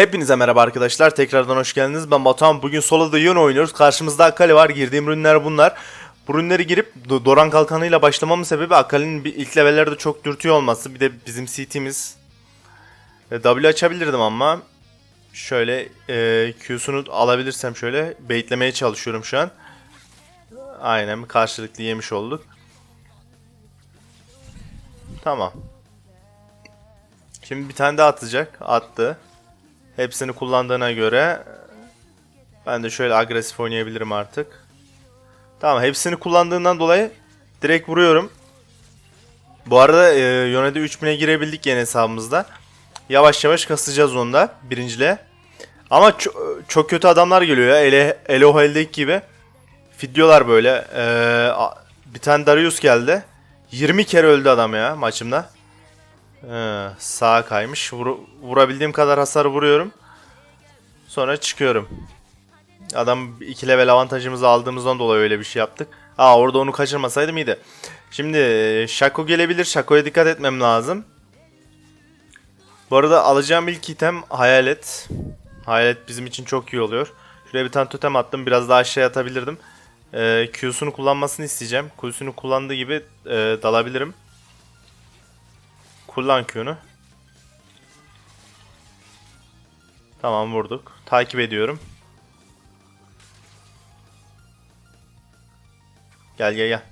Hepinize merhaba arkadaşlar. Tekrardan hoş geldiniz. Ben Batuhan. Bugün soloda Yone oynuyoruz. Karşımızda Akali var. Girdiğim ürünler bunlar. Bu ürünleri girip Do- Doran Kalkanı'yla başlamamın sebebi Akali'nin ilk levellerde çok dürtüyor olması. Bir de bizim CT'miz. E, W açabilirdim ama şöyle e, Q'sunu alabilirsem şöyle baitlemeye çalışıyorum şu an. Aynen karşılıklı yemiş olduk. Tamam. Şimdi bir tane daha atacak. Attı. Hepsini kullandığına göre ben de şöyle agresif oynayabilirim artık. Tamam hepsini kullandığından dolayı direkt vuruyorum. Bu arada e, Yone'de 3000'e girebildik yeni hesabımızda. Yavaş yavaş kasacağız onda birinciliğe. Ama ço- çok kötü adamlar geliyor ya. Ele, Elohel'deki gibi. Fidyolar böyle. E, bir tane Darius geldi. 20 kere öldü adam ya maçımda. Ee, sağa kaymış. Vur- vurabildiğim kadar hasar vuruyorum. Sonra çıkıyorum. Adam iki level avantajımızı aldığımızdan dolayı öyle bir şey yaptık. Aa orada onu kaçırmasaydım iyiydi. Şimdi e, Shaco gelebilir. Shaco'ya dikkat etmem lazım. Bu arada alacağım ilk item hayalet. Hayalet bizim için çok iyi oluyor. Şuraya bir tane totem attım. Biraz daha aşağıya atabilirdim. Ee, Q'sunu kullanmasını isteyeceğim. Q'sunu kullandığı gibi e, dalabilirim. Kullan Q'nu. Tamam vurduk. Takip ediyorum. Gel gel gel.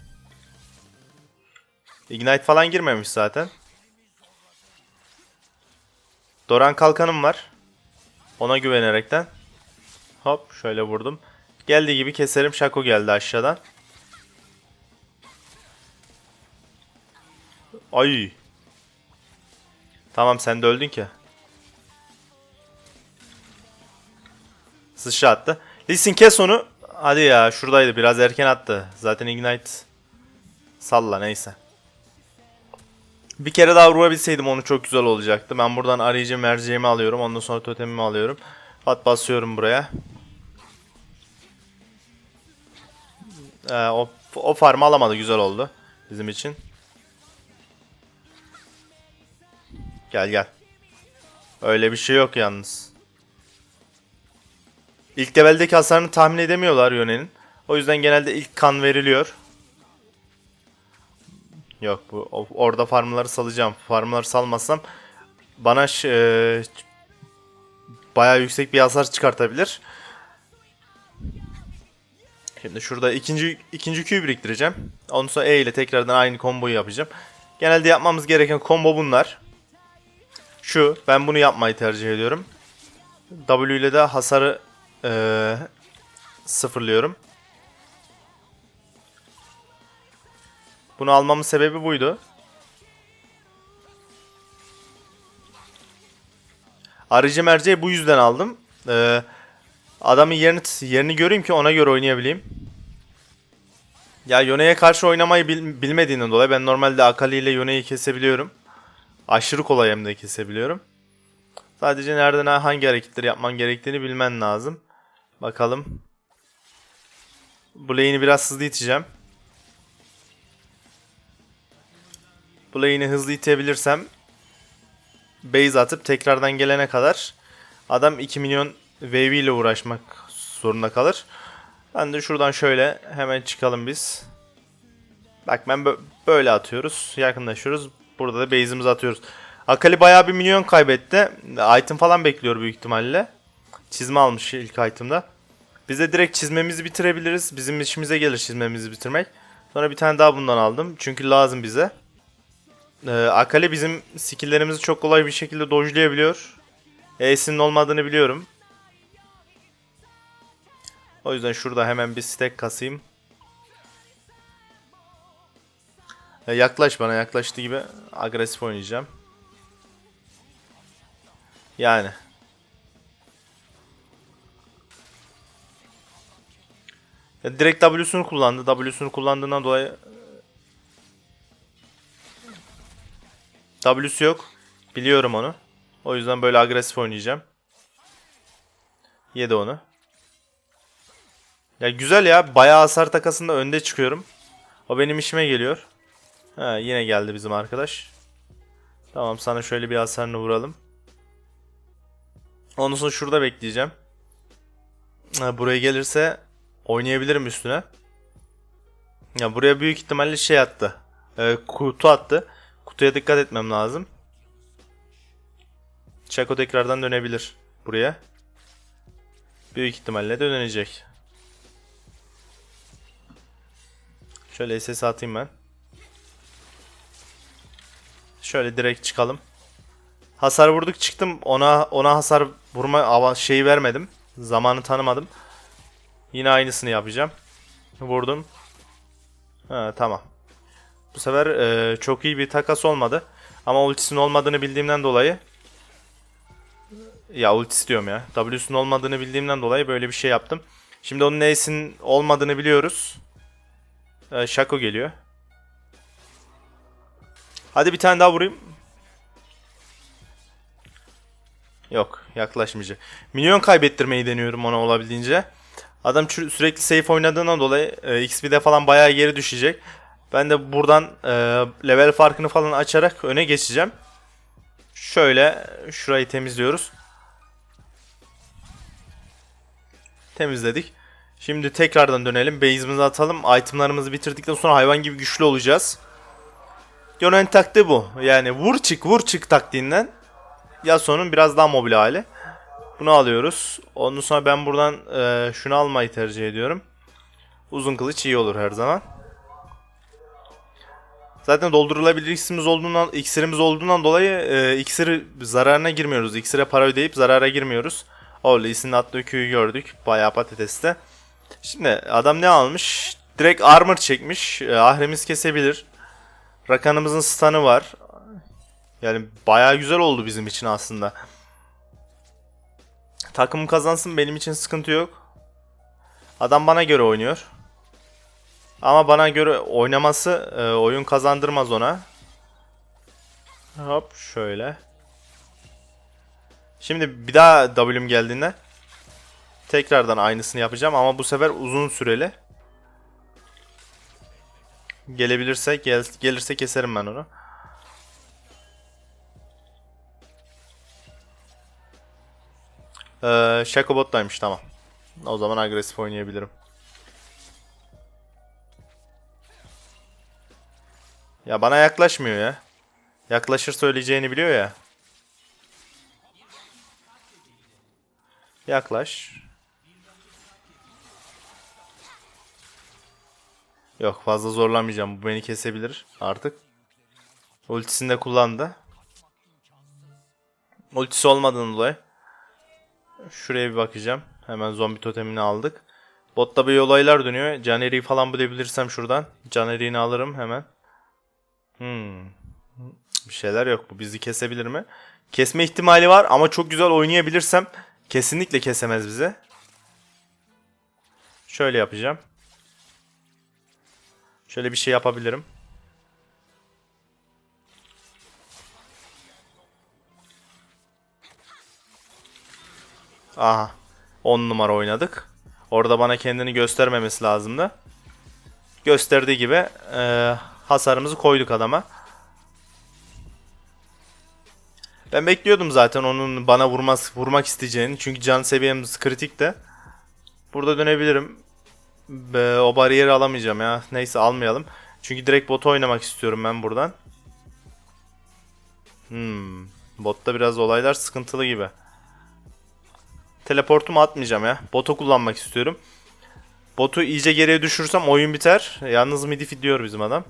Ignite falan girmemiş zaten. Doran kalkanım var. Ona güvenerekten. Hop şöyle vurdum. Geldiği gibi keserim. Shaco geldi aşağıdan. Ay. Tamam sen de öldün ki. Sıçra attı. Lee Sin kes onu. Hadi ya şuradaydı biraz erken attı. Zaten Ignite salla neyse. Bir kere daha vurabilseydim onu çok güzel olacaktı. Ben buradan arayıcı merceğimi alıyorum. Ondan sonra totemimi alıyorum. At basıyorum buraya. Ee, o, o farmı alamadı. Güzel oldu. Bizim için. Gel gel. Öyle bir şey yok yalnız. İlk leveldeki hasarını tahmin edemiyorlar Yone'nin. O yüzden genelde ilk kan veriliyor. Yok bu orada farmları salacağım. Farmları salmasam bana e, bayağı yüksek bir hasar çıkartabilir. Şimdi şurada ikinci ikinci Q biriktireceğim. Ondan sonra E ile tekrardan aynı komboyu yapacağım. Genelde yapmamız gereken combo bunlar. Şu ben bunu yapmayı tercih ediyorum. W ile de hasarı eee, sıfırlıyorum. Bunu almamın sebebi buydu. Arıcı merceği bu yüzden aldım. Eee, adamın yerini, yerini göreyim ki ona göre oynayabileyim. Ya Yone'ye karşı oynamayı bil- bilmediğinden dolayı ben normalde Akali ile Yone'yi kesebiliyorum. Aşırı kolay hem de kesebiliyorum. Sadece nereden hangi hareketleri yapman gerektiğini bilmen lazım. Bakalım. Bu biraz hızlı iteceğim. Bu hızlı itebilirsem base atıp tekrardan gelene kadar adam 2 milyon wave ile uğraşmak zorunda kalır. Ben de şuradan şöyle hemen çıkalım biz. Bak ben bö- böyle atıyoruz. Yakınlaşıyoruz. Burada da base'imizi atıyoruz. Akali bayağı bir milyon kaybetti. Item falan bekliyor büyük ihtimalle. Çizme almış ilk item'da. Biz de direkt çizmemizi bitirebiliriz. Bizim işimize gelir çizmemizi bitirmek. Sonra bir tane daha bundan aldım. Çünkü lazım bize. Ee, Akali bizim skill'lerimizi çok kolay bir şekilde dodge'layabiliyor. E'sinin olmadığını biliyorum. O yüzden şurada hemen bir stack kasayım. Ya yaklaş bana yaklaştığı gibi agresif oynayacağım. Yani. Ya direkt W'sunu kullandı. W'sunu kullandığından dolayı W'su yok. Biliyorum onu. O yüzden böyle agresif oynayacağım. Yedi onu. Ya güzel ya. Bayağı hasar takasında önde çıkıyorum. O benim işime geliyor. Ha, yine geldi bizim arkadaş. Tamam sana şöyle bir hasarını vuralım. Ondan sonra şurada bekleyeceğim. Ha, buraya gelirse oynayabilirim üstüne. Ya buraya büyük ihtimalle şey attı. Ee, kutu attı. Kutuya dikkat etmem lazım. Çako tekrardan dönebilir buraya. Büyük ihtimalle dönecek. Şöyle SS atayım ben. Şöyle direkt çıkalım. Hasar vurduk çıktım. Ona ona hasar vurma şeyi vermedim. Zamanı tanımadım. Yine aynısını yapacağım. Vurdum. Ha, tamam. Bu sefer e, çok iyi bir takas olmadı. Ama ultisinin olmadığını bildiğimden dolayı ya ultisi diyorum ya. W'sünün olmadığını bildiğimden dolayı böyle bir şey yaptım. Şimdi onun N'sinin olmadığını biliyoruz. Ee, Shaco geliyor. Hadi bir tane daha vurayım. Yok yaklaşmayacak. Minyon kaybettirmeyi deniyorum ona olabildiğince. Adam sürekli safe oynadığından dolayı e, XP'de falan bayağı geri düşecek. Ben de buradan e, level farkını falan açarak öne geçeceğim. Şöyle şurayı temizliyoruz. Temizledik. Şimdi tekrardan dönelim. Base'imizi atalım. Itemlarımızı bitirdikten sonra hayvan gibi güçlü olacağız. Yonen taktiği bu. Yani vur çık vur çık taktiğinden. Yasuo'nun biraz daha mobil hali. Bunu alıyoruz. Ondan sonra ben buradan e, şunu almayı tercih ediyorum. Uzun kılıç iyi olur her zaman. Zaten doldurulabilir iksirimiz olduğundan, iksirimiz olduğundan dolayı e, iksiri zararına girmiyoruz. İksire para ödeyip zarara girmiyoruz. O Lee'sinin attığı Q'yu gördük. Bayağı patateste. Şimdi adam ne almış? Direkt armor çekmiş. E, ahremiz kesebilir. Rakanımızın stun'ı var. Yani bayağı güzel oldu bizim için aslında. Takım kazansın benim için sıkıntı yok. Adam bana göre oynuyor. Ama bana göre oynaması e, oyun kazandırmaz ona. Hop şöyle. Şimdi bir daha W'm geldiğinde tekrardan aynısını yapacağım ama bu sefer uzun süreli. Gelebilirse gel, gelirse keserim ben onu. Ee, Shacklebot'taymış tamam. O zaman agresif oynayabilirim. Ya bana yaklaşmıyor ya. Yaklaşır söyleyeceğini biliyor ya. Yaklaş. Yok fazla zorlamayacağım. Bu beni kesebilir artık. Ultisini de kullandı. Ultisi olmadığını dolayı. Şuraya bir bakacağım. Hemen zombi totemini aldık. Botta bir olaylar dönüyor. Caneri'yi falan bulabilirsem şuradan. Caneri'ni alırım hemen. Hmm. Bir şeyler yok. Bu bizi kesebilir mi? Kesme ihtimali var ama çok güzel oynayabilirsem kesinlikle kesemez bizi. Şöyle yapacağım. Şöyle bir şey yapabilirim. Aha. 10 numara oynadık. Orada bana kendini göstermemesi lazımdı. Gösterdiği gibi e, hasarımızı koyduk adama. Ben bekliyordum zaten onun bana vurmaz, vurmak isteyeceğini. Çünkü can seviyemiz kritik de. Burada dönebilirim. Be, o bariyeri alamayacağım ya. Neyse almayalım. Çünkü direkt bot oynamak istiyorum ben buradan. Hmm. Botta biraz olaylar sıkıntılı gibi. Teleportumu atmayacağım ya. Botu kullanmak istiyorum. Botu iyice geriye düşürsem oyun biter. Yalnız midi fidliyor bizim adam.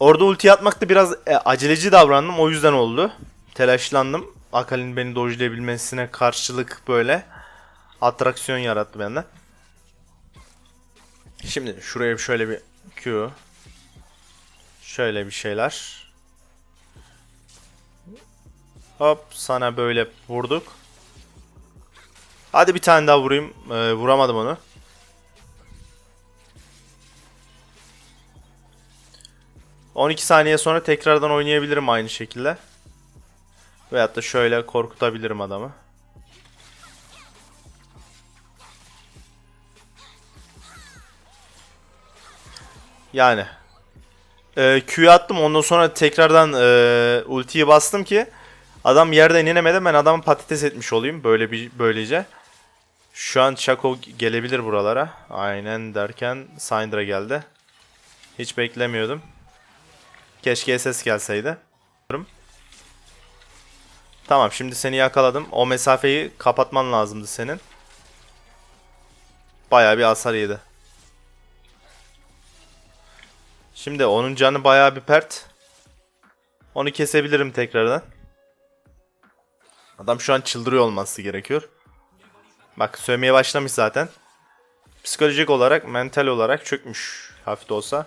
Orada ulti atmakta biraz e, aceleci davrandım. O yüzden oldu. Telaşlandım. Akali'nin beni dojlayabilmesine karşılık böyle atraksiyon yarattı bende. Şimdi şuraya şöyle bir Q. Şöyle bir şeyler. Hop sana böyle vurduk. Hadi bir tane daha vurayım. Ee, vuramadım onu. ...12 saniye sonra tekrardan oynayabilirim aynı şekilde. Veyahut da şöyle korkutabilirim adamı. Yani. e, Q'yu attım ondan sonra tekrardan e, ultiyi bastım ki adam yerden inemeden ben adamı patates etmiş olayım böyle bir böylece. Şu an Chaco gelebilir buralara. Aynen derken Syndra geldi. Hiç beklemiyordum. Keşke SS gelseydi. Tamam şimdi seni yakaladım. O mesafeyi kapatman lazımdı senin. Bayağı bir hasar yedi. Şimdi onun canı bayağı bir pert. Onu kesebilirim tekrardan. Adam şu an çıldırıyor olması gerekiyor. Bak sövmeye başlamış zaten. Psikolojik olarak, mental olarak çökmüş. Hafif de olsa.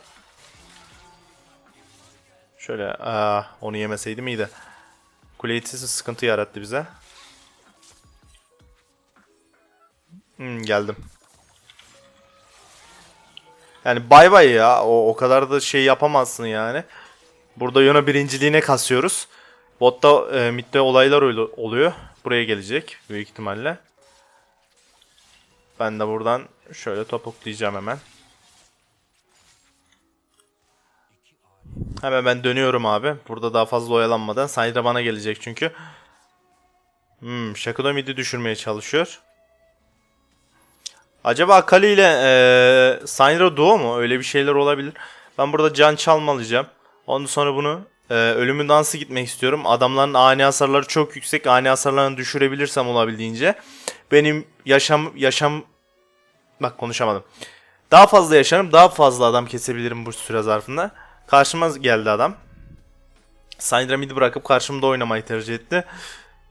Şöyle aa, onu yemeseydim iyiydi. Kule itisi sıkıntı yarattı bize. Hmm, geldim. Yani bay bay ya. O, o kadar da şey yapamazsın yani. Burada Yona birinciliğine kasıyoruz. Botta e, midde olaylar ol- oluyor. Buraya gelecek büyük ihtimalle. Ben de buradan şöyle topuklayacağım hemen. Hemen ben dönüyorum abi. Burada daha fazla oyalanmadan. Syndra bana gelecek çünkü. Hmm, Shakudo mid'i düşürmeye çalışıyor. Acaba Akali ile eee Syndra duo mu? Öyle bir şeyler olabilir. Ben burada can çalmalayacağım. Ondan sonra bunu eee, ölümün dansı gitmek istiyorum. Adamların ani hasarları çok yüksek. Ani hasarlarını düşürebilirsem olabildiğince. Benim yaşam yaşam bak konuşamadım. Daha fazla yaşarım. Daha fazla adam kesebilirim bu süre zarfında. Karşıma geldi adam. Syndra mid'i bırakıp karşımda oynamayı tercih etti.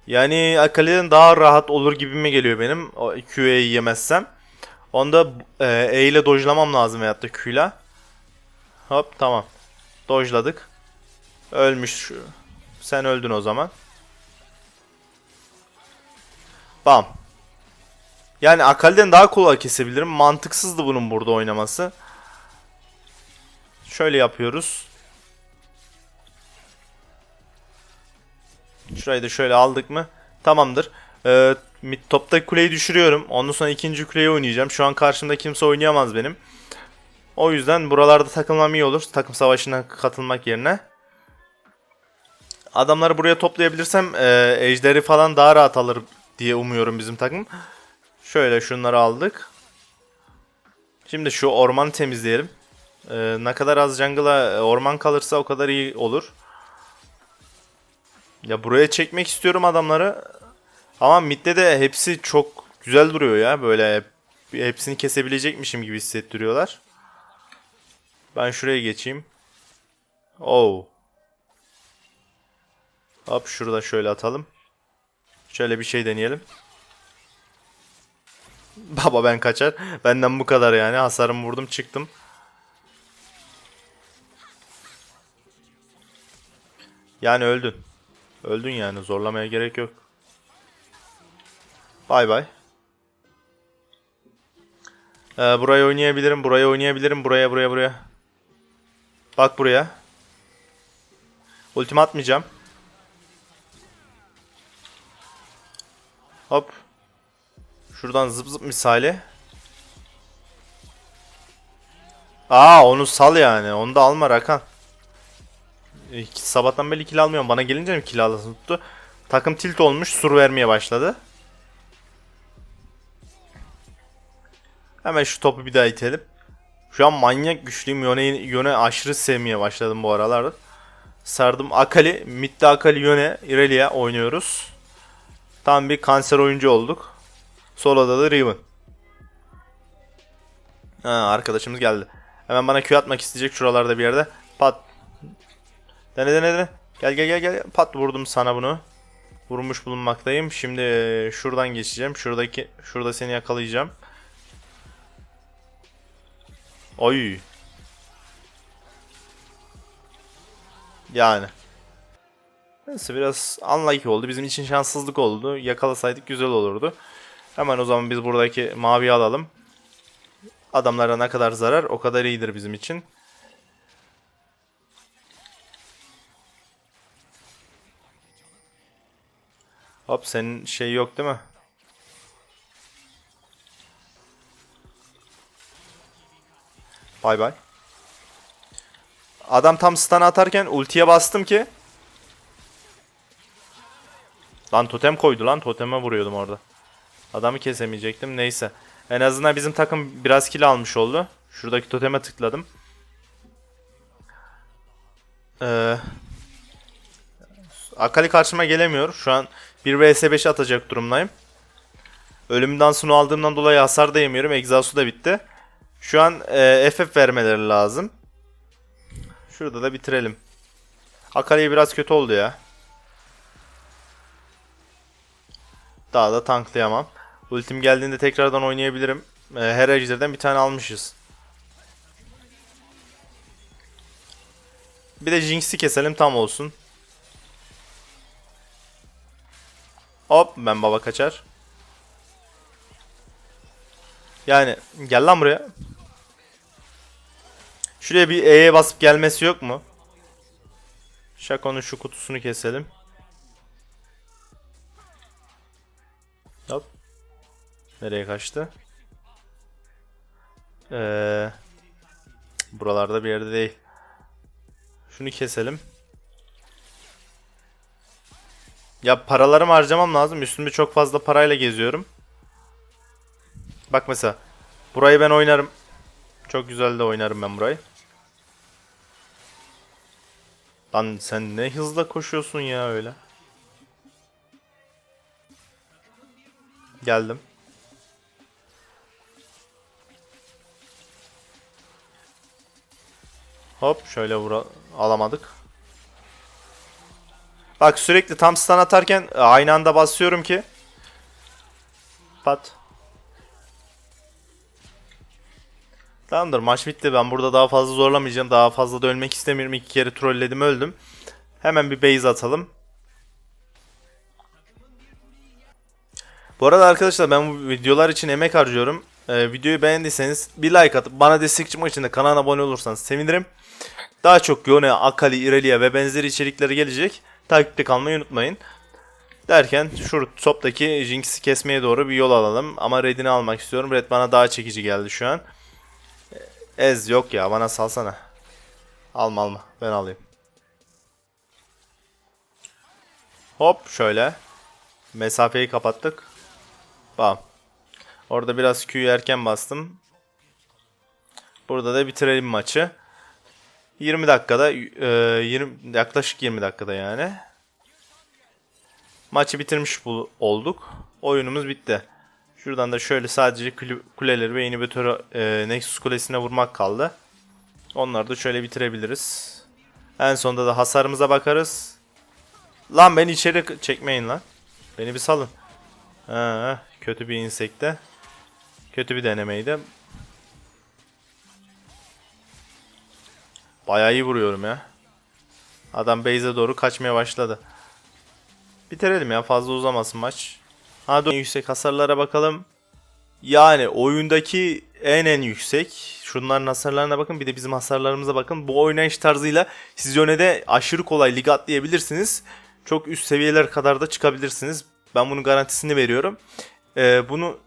Yani Akali'den daha rahat olur gibime geliyor benim. QA'yı yemezsem. Onda e, E ile dojlamam lazım da Q ile. Hop tamam. Dojladık. Ölmüş. Sen öldün o zaman. Bam. Yani Akali'den daha kolay kesebilirim. Mantıksızdı bunun burada oynaması. Şöyle yapıyoruz. Şurayı da şöyle aldık mı? Tamamdır. Ee, mid toptaki kuleyi düşürüyorum. Ondan sonra ikinci kuleyi oynayacağım. Şu an karşımda kimse oynayamaz benim. O yüzden buralarda takılmam iyi olur. Takım savaşına katılmak yerine. Adamları buraya toplayabilirsem e, ejderi falan daha rahat alır diye umuyorum bizim takım. Şöyle şunları aldık. Şimdi şu ormanı temizleyelim. Ee, ne kadar az jungle'a e, orman kalırsa o kadar iyi olur. Ya buraya çekmek istiyorum adamları. Ama midde de hepsi çok güzel duruyor ya. Böyle hepsini kesebilecekmişim gibi hissettiriyorlar. Ben şuraya geçeyim. Oh. Hop şurada şöyle atalım. Şöyle bir şey deneyelim. Baba ben kaçar. Benden bu kadar yani. Hasarımı vurdum çıktım. Yani öldün. Öldün yani zorlamaya gerek yok. Bay bay. Ee, burayı oynayabilirim, burayı oynayabilirim, buraya, buraya, buraya. Bak buraya. Ultimi atmayacağım. Hop. Şuradan zıp zıp misali. Aa onu sal yani. Onu da alma Rakan. Sabahtan beri kill almıyorum. Bana gelince mi kill alasın tuttu. Takım tilt olmuş. Sur vermeye başladı. Hemen şu topu bir daha itelim. Şu an manyak güçlüyüm. Yone'yi Yone aşırı sevmeye başladım bu aralarda. Sardım. Akali, midde Akali, Yone, Irelia oynuyoruz. Tam bir kanser oyuncu olduk. Solo'da da Riven. Ha, arkadaşımız geldi. Hemen bana Q atmak isteyecek şuralarda bir yerde. Pat. Dene dene dene. Gel gel gel gel. Pat vurdum sana bunu. Vurmuş bulunmaktayım. Şimdi şuradan geçeceğim. Şuradaki şurada seni yakalayacağım. Oy. Yani. Neyse biraz unlucky oldu. Bizim için şanssızlık oldu. Yakalasaydık güzel olurdu. Hemen o zaman biz buradaki maviyi alalım. Adamlara ne kadar zarar o kadar iyidir bizim için. Hop senin şey yok değil mi? Bay bay. Adam tam stun atarken ultiye bastım ki. Lan totem koydu lan. Toteme vuruyordum orada. Adamı kesemeyecektim. Neyse. En azından bizim takım biraz kill almış oldu. Şuradaki toteme tıkladım. Ee, Akali karşıma gelemiyor. Şu an 1 vs 5 atacak durumdayım. Ölüm dansını aldığımdan dolayı hasar da yemiyorum. Exhaust'u da bitti. Şu an e, FF vermeleri lazım. Şurada da bitirelim. Akali biraz kötü oldu ya. Daha da tanklayamam. Ultim geldiğinde tekrardan oynayabilirim. E, her ejderden bir tane almışız. Bir de Jinx'i keselim tam olsun. Hop ben baba kaçar. Yani gel lan buraya. Şuraya bir E'ye basıp gelmesi yok mu? Şako'nun şu kutusunu keselim. Hop. Nereye kaçtı? Ee, buralarda bir yerde değil. Şunu keselim. Ya paralarımı harcamam lazım. Üstümde çok fazla parayla geziyorum. Bak mesela. Burayı ben oynarım. Çok güzel de oynarım ben burayı. Lan sen ne hızla koşuyorsun ya öyle. Geldim. Hop şöyle vura alamadık. Bak sürekli tam stun atarken e, aynı anda basıyorum ki. Pat. Tamamdır maç bitti. Ben burada daha fazla zorlamayacağım. Daha fazla da ölmek istemiyorum. İki kere trolledim öldüm. Hemen bir base atalım. Bu arada arkadaşlar ben bu videolar için emek harcıyorum. Ee, videoyu beğendiyseniz bir like atıp bana destek çıkmak için de kanala abone olursanız sevinirim. Daha çok Yone, Akali, Irelia ve benzeri içerikleri gelecek. Takipte kalmayı unutmayın. Derken şu toptaki Jinx'i kesmeye doğru bir yol alalım. Ama Red'ini almak istiyorum. Red bana daha çekici geldi şu an. Ez yok ya bana salsana. Alma alma ben alayım. Hop şöyle. Mesafeyi kapattık. Bam. Orada biraz Q'yu erken bastım. Burada da bitirelim maçı. 20 dakikada e, 20 yaklaşık 20 dakikada yani. Maçı bitirmiş olduk. Oyunumuz bitti. Şuradan da şöyle sadece kule- kuleleri ve inhibitörü e, Nexus kulesine vurmak kaldı. Onları da şöyle bitirebiliriz. En sonunda da hasarımıza bakarız. Lan beni içeri çekmeyin lan. Beni bir salın. Ha, kötü bir insekte. Kötü bir denemeydi. Bayağı iyi vuruyorum ya. Adam base'e doğru kaçmaya başladı. Bitirelim ya fazla uzamasın maç. Hadi yüksek hasarlara bakalım. Yani oyundaki en en yüksek. Şunların hasarlarına bakın bir de bizim hasarlarımıza bakın. Bu oynayış tarzıyla siz yönede aşırı kolay lig atlayabilirsiniz. Çok üst seviyeler kadar da çıkabilirsiniz. Ben bunun garantisini veriyorum. Ee, bunu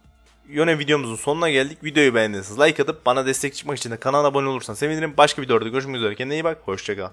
Yöne videomuzun sonuna geldik. Videoyu beğendiyseniz like atıp bana destek çıkmak için de kanala abone olursan sevinirim. Başka videoda görüşmek üzere. Kendine iyi bak. Hoşçakal.